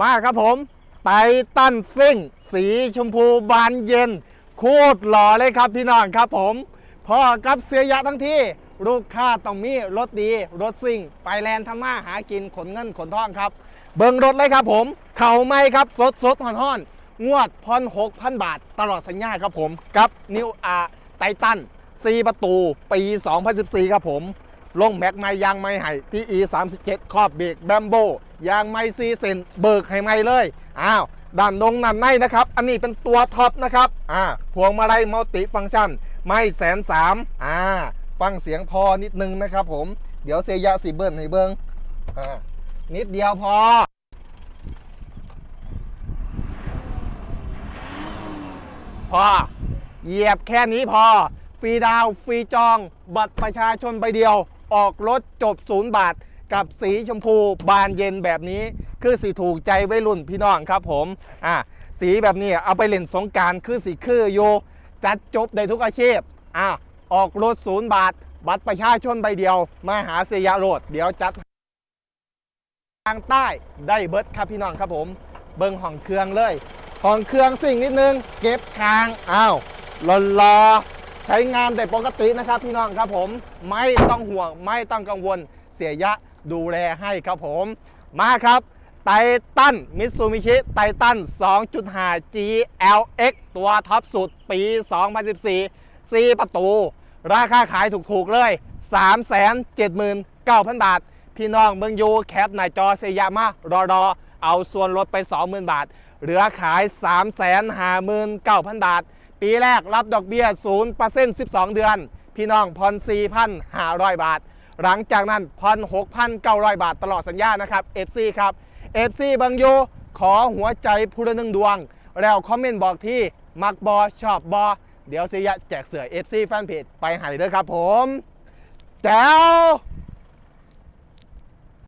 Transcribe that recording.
มาครับผมไททันซิ่ง สีชมพูบานเย็น โคตรหล่อเลยครับพี่น้องครับผมพ่อกับเสียยะทั้งที่ลูกค้าต้องมีรถดี รถซิ่ง ไปแลนด์ทำมาหากินขนเงินขนทองครับ เบิ่งรถเลยครับผม เข่าไม่ครับสดสดห่อนห่อนงวดพอน6,000บาท ตลอดสัญญาครับผม กับนิวอาไททัน4ประตู ปี 2014 ครับผม ลงแม็กไม่ยางไม่ให้ที่ E 3 7 ครอบเบรกแบมโบ ยางไม่ซีเซนเบิกให้ไม่เลยอ้าวด้านนงนันในนะครับ อันนี้เป็นตัวท็อปนะครับอ่าพวงมาลัยมัลติฟังก์ชัน ไม่แสนสามอ่าฟังเสียงพอนิดนึงนะครับผมเดี๋ยวเซยะสีเบิ้ลให้เบิ้งอ่านิดเดียวพอพอเหยียบแค่นี้พอ ฟรีดาว ฟรีจอง บัตรประชาชนใบเดียว ออกรถจบศูนย์บาท กับสีชมพูบานเย็นแบบนี้ คือสีถูกใจวัยรุ่นพี่น้องครับผมอะสีแบบนี้เอาไปเล่นสงการคือสีคือโยจัดจบได้ทุกอาชีพอะออกรถศูนย์บาท บัตรประชาชนใบเดียว มาหาเสียโรดเดี๋ยวจัดทางใต้ได้เบิร์ดครับพี่น้องครับผม เบิ้งห้องเครื่องเลยห้องเครื่องสิ่งนิดนึง เก็บคางอ้าวรอรอใช้งานได้ปกตินะครับพี่น้องครับผม ไม่ต้องห่วงไม่ต้องกังวล เสียยะดูแลให้ครับผม มาครับไททันมิตซูมิชิไททัน2.5 GLX ตัวท็อปสุดปี 2014 4 ประตู ราคาขายถูกๆเลย 379,000 บาท พี่น้องเมืองยูแคปหน้าจอเซยามารอรอเอาส่วนลดไป 20,000 บาท เหลือขาย 359,000 บาท ปีแรกรับดอกเบี้ย0% 12 เดือน พี่น้องผ่อน4,500 บาท หลังจากนั้นผ่อน6,900บาทตลอดสัญญานะครับ FC ครับ FC เบิงโยขอหัวใจผู้ละหนึ่งดวง แล้วคอมเมนต์บอกที่ มักบอชอบบอเดี๋ยวเสียแจกเสือ FC แฟนเพจไปให้เด้อครับผมแจ๋ว